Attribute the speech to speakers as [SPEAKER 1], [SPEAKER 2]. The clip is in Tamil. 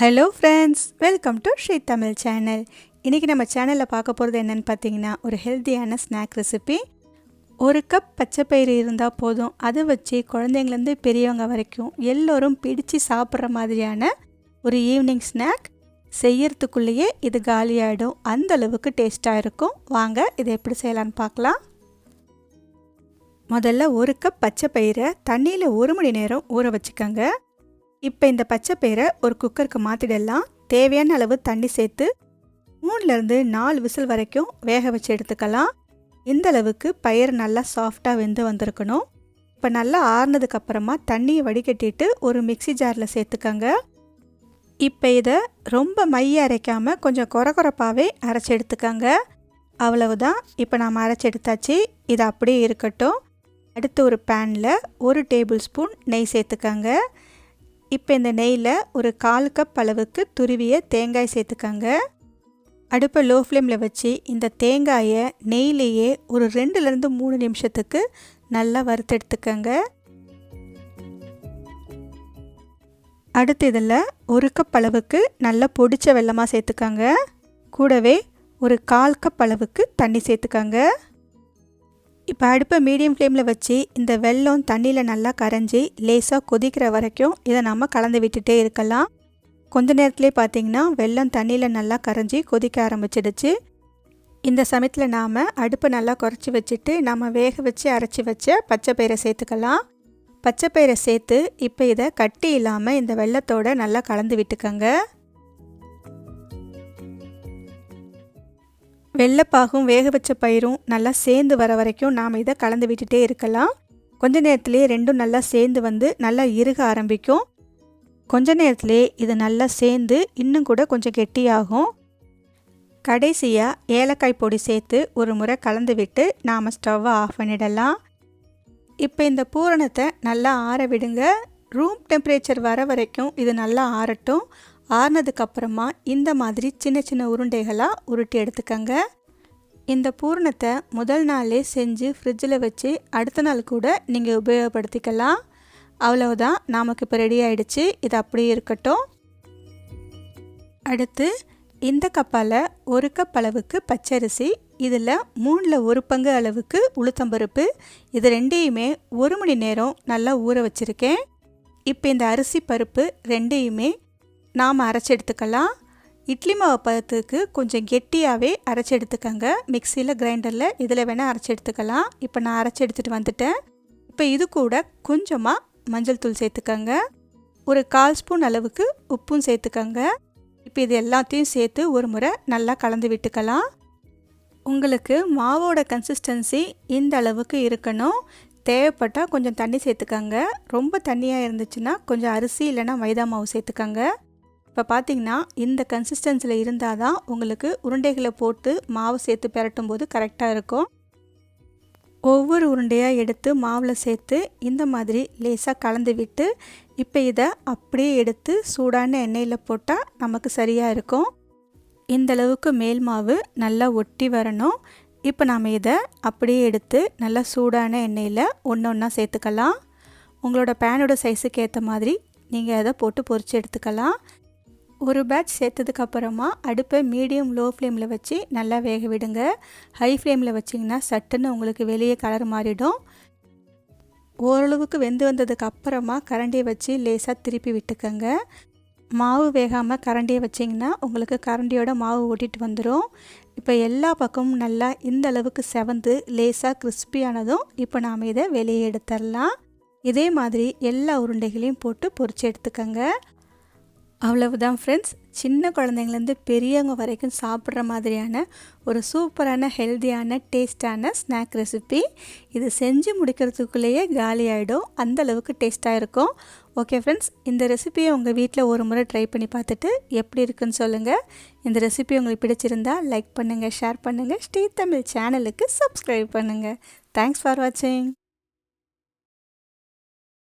[SPEAKER 1] Hello friends welcome to Sri Tamil channel இன்றைக்கி நம்ம சேனலில் பார்க்க போகிறது என்னென்னு பார்த்தீங்கன்னா ஒரு ஹெல்த்தியான ஸ்நாக் ரெசிபி ஒரு கப் பச்சைப்பயிறு இருந்தால் போதும். அதை வச்சு குழந்தைங்கலேருந்து பெரியவங்க வரைக்கும் எல்லோரும் பிடிச்சு சாப்பிட்ற மாதிரியான ஒரு ஈவினிங் ஸ்நாக் செய்யறதுக்குள்ளேயே இது காலியாகிடும் அந்த அளவுக்கு டேஸ்ட்டாக இருக்கும். வாங்க இதை எப்படி செய்யலான்னு பார்க்கலாம். முதல்ல ஒரு கப் பச்சை பயிரை தண்ணியில் ஒரு மணி நேரம் ஊற வச்சுக்கோங்க. இப்போ இந்த பச்சை பயிரை ஒரு குக்கருக்கு மாற்றிடலாம் தேவையான அளவு தண்ணி சேர்த்து மூணுலேருந்து நாலு விசில் வரைக்கும் வேக வச்சு எடுத்துக்கலாம். இந்த அளவுக்கு பயிர் நல்லா சாஃப்டாக வெந்து வந்திருக்கணும். இப்போ நல்லா ஆறுனதுக்கப்புறமா தண்ணியை வடிகட்டிட்டு ஒரு மிக்சி ஜாரில் சேர்த்துக்கோங்க. இப்போ இதை ரொம்ப மைய அரைக்காமல் கொஞ்சம் குறகுறப்பாகவே அரைச்சி எடுத்துக்கோங்க. அவ்வளவுதான். இப்போ நாம் அரைச்சி எடுத்தாச்சு. இது அப்படியே இருக்கட்டும். அடுத்து ஒரு பேனில் ஒரு டேபிள் ஸ்பூன் நெய் சேர்த்துக்கோங்க. இப்போ இந்த நெய்யில் ஒரு கால் கப் அளவுக்கு துருவிய தேங்காய் சேர்த்துக்கோங்க. அடுப்பை லோ ஃப்ளேமில் வச்சு இந்த தேங்காயை நெய்லேயே ஒரு ரெண்டுலேருந்து மூணு நிமிஷத்துக்கு நல்லா வறுத்தெடுத்துக்கங்க அடுத்து இதில் ஒரு கப் அளவுக்கு நல்லா பொடிச்ச வெள்ளமாக சேர்த்துக்கோங்க. கூடவே ஒரு கால் கப் அளவுக்கு தண்ணி சேர்த்துக்கங்க. இப்போ அடுப்பை மீடியம் ஃப்ளேமில் வச்சு இந்த வெல்லம் தண்ணியில் நல்லா கரைஞ்சி லேசாக கொதிக்கிற வரைக்கும் இதை நம்ம கலந்து விட்டுட்டே இருக்கலாம். கொஞ்ச நேரத்துலேயே பார்த்தீங்கன்னா வெல்லம் தண்ணியில் நல்லா கரைஞ்சி கொதிக்க ஆரம்பிச்சிடுச்சு. இந்த சமயத்தில் நாம் அடுப்பை நல்லா குறைச்சி வச்சுட்டு நம்ம வேக வச்சு அரைச்சி வச்ச பச்சை பயிரை சேர்த்துக்கலாம். பச்சை பயிரை சேர்த்து இப்போ இதை கட்டி இல்லாமல் இந்த வெள்ளத்தோடு நல்லா கலந்து விட்டுக்கோங்க. வெள்ளைப்பாகும் வேக வச்ச பயிரும் நல்லா சேர்ந்து வர வரைக்கும் நாம் இதை கலந்து விட்டுட்டே இருக்கலாம். கொஞ்ச நேரத்துலேயே ரெண்டும் நல்லா சேர்ந்து வந்து நல்லா இறுக ஆரம்பிக்கும். கொஞ்ச நேரத்துலேயே இது நல்லா சேர்ந்து இன்னும் கூட கொஞ்சம் கெட்டியாகும். கடைசியாக ஏலக்காய் பொடி சேர்த்து ஒரு முறை கலந்து விட்டு நாம் ஸ்டவ்வை ஆஃப் பண்ணிடலாம். இப்போ இந்த பூரணத்தை நல்லா ஆற விடுங்க. ரூம் டெம்பரேச்சர் வர வரைக்கும் இது நல்லா ஆறட்டும். ஆறுனதுக்கப்புறமா இந்த மாதிரி சின்ன சின்ன உருண்டைகளாக உருட்டி எடுத்துக்கங்க. இந்த பூரணத்தை முதல் நாளே செஞ்சு ஃப்ரிட்ஜில் வச்சு அடுத்த நாள் கூட நீங்கள் உபயோகப்படுத்திக்கலாம். அவ்வளவுதான். நமக்கு இப்போ ரெடி ஆகிடுச்சு இது அப்படியே இருக்கட்டும். அடுத்து இந்த கப்பால் ஒரு கப் அளவுக்கு பச்சரிசி இதில் மூணில் ஒரு பங்கு அளவுக்கு உளுத்தம்பருப்பு இது ரெண்டையுமே ஒரு மணி நேரம் நல்லா ஊற வச்சுருக்கேன். இப்போ இந்த அரிசி பருப்பு ரெண்டையுமே நாம் அரைச்சி எடுத்துக்கலாம் இட்லி மாவு பதத்துக்கு கொஞ்சம் கெட்டியாகவே அரைச்சி எடுத்துக்கோங்க மிக்சியில் கிரைண்டரில் இதில் வேணால் அரைச்சி எடுத்துக்கலாம் இப்போ நான் அரைச்சி எடுத்துகிட்டு வந்துட்டேன். இப்போ இது கூட கொஞ்சமாக மஞ்சள் தூள் சேர்த்துக்கோங்க. ஒரு கால் ஸ்பூன் அளவுக்கு உப்பும் சேர்த்துக்கோங்க. இப்போ இது எல்லாத்தையும் சேர்த்து ஒரு முறை நல்லா கலந்து விட்டுக்கலாம். உங்களுக்கு மாவோட கன்சிஸ்டன்சி இந்த அளவுக்கு இருக்கணும். தேவைப்பட்டால் கொஞ்சம் தண்ணி சேர்த்துக்கோங்க. ரொம்ப தண்ணியாக இருந்துச்சுன்னா கொஞ்சம் அரிசி இல்லைன்னா மைதா மாவு சேர்த்துக்கோங்க. இப்போ பார்த்தீங்கன்னா இந்த கன்சிஸ்டன்சியில் இருந்தால் தான் உங்களுக்கு உருண்டைகளை போட்டு மாவு சேர்த்து பெரட்டும் போது கரெக்டாக இருக்கும். ஒவ்வொரு உருண்டையாக எடுத்து மாவில் சேர்த்து இந்த மாதிரி லேசாக கலந்து விட்டு இப்போ இதை அப்படியே எடுத்து சூடான எண்ணெயில் போட்டால் நமக்கு சரியாக இருக்கும். இந்தளவுக்கு மேல் மாவு நல்லா ஒட்டி வரணும். இப்போ நாம் இதை அப்படியே எடுத்து நல்லா சூடான எண்ணெயில் ஒன்று ஒன்றா சேர்த்துக்கலாம். உங்களோட பேனோட சைஸுக்கு ஏற்ற மாதிரி நீங்கள் அதை போட்டு பொறிச்சு எடுத்துக்கலாம். ஒரு பேட்ச் சேர்த்ததுக்கப்புறமா அடுப்பை மீடியம் லோ ஃப்ளேமில் வச்சு நல்லா வேக விடுங்க. ஹை ஃப்ளேமில் வச்சிங்கன்னா சட்டுன்னு உங்களுக்கு வெளியே கலர் மாறிடும். ஓரளவுக்கு வெந்து வந்ததுக்கு அப்புறமா கரண்டியை வச்சு லேசாக திருப்பி விட்டுக்கோங்க. மாவு வேகாமல் கரண்டியை வச்சிங்கன்னா உங்களுக்கு கரண்டியோட மாவு ஓட்டிட்டு வந்துடும் இப்போ எல்லா பக்கமும் நல்லா இந்த அளவுக்கு செவந்து லேசாக கிறிஸ்பியானதும் இப்போ நாம் இதை வெளியே எடுத்துடலாம். இதே மாதிரி எல்லா உருண்டைகளையும் போட்டு பொறிச்சு எடுத்துக்கோங்க. அவ்வளவுதான் ஃப்ரெண்ட்ஸ் சின்ன குழந்தைங்கலேருந்து பெரியவங்க வரைக்கும் சாப்பிட்ற மாதிரியான ஒரு சூப்பரான ஹெல்த்தியான டேஸ்டான ஸ்நாக் ரெசிபி இது செஞ்சு முடிக்கிறதுக்குள்ளேயே காலி ஆகிடும் அந்தளவுக்கு டேஸ்ட்டாக இருக்கும். ஓகே ஃப்ரெண்ட்ஸ் இந்த ரெசிபியை உங்கள் வீட்டில் ஒரு முறை ட்ரை பண்ணி பார்த்துட்டு எப்படி இருக்குன்னு சொல்லுங்கள் இந்த ரெசிபி உங்களுக்கு பிடிச்சிருந்தா லைக் பண்ணுங்கள் ஷேர் பண்ணுங்கள் ஸ்ரீ தமிழ் சேனலுக்கு சப்ஸ்கிரைப் பண்ணுங்கள் தேங்க்ஸ் ஃபார் வாட்சிங்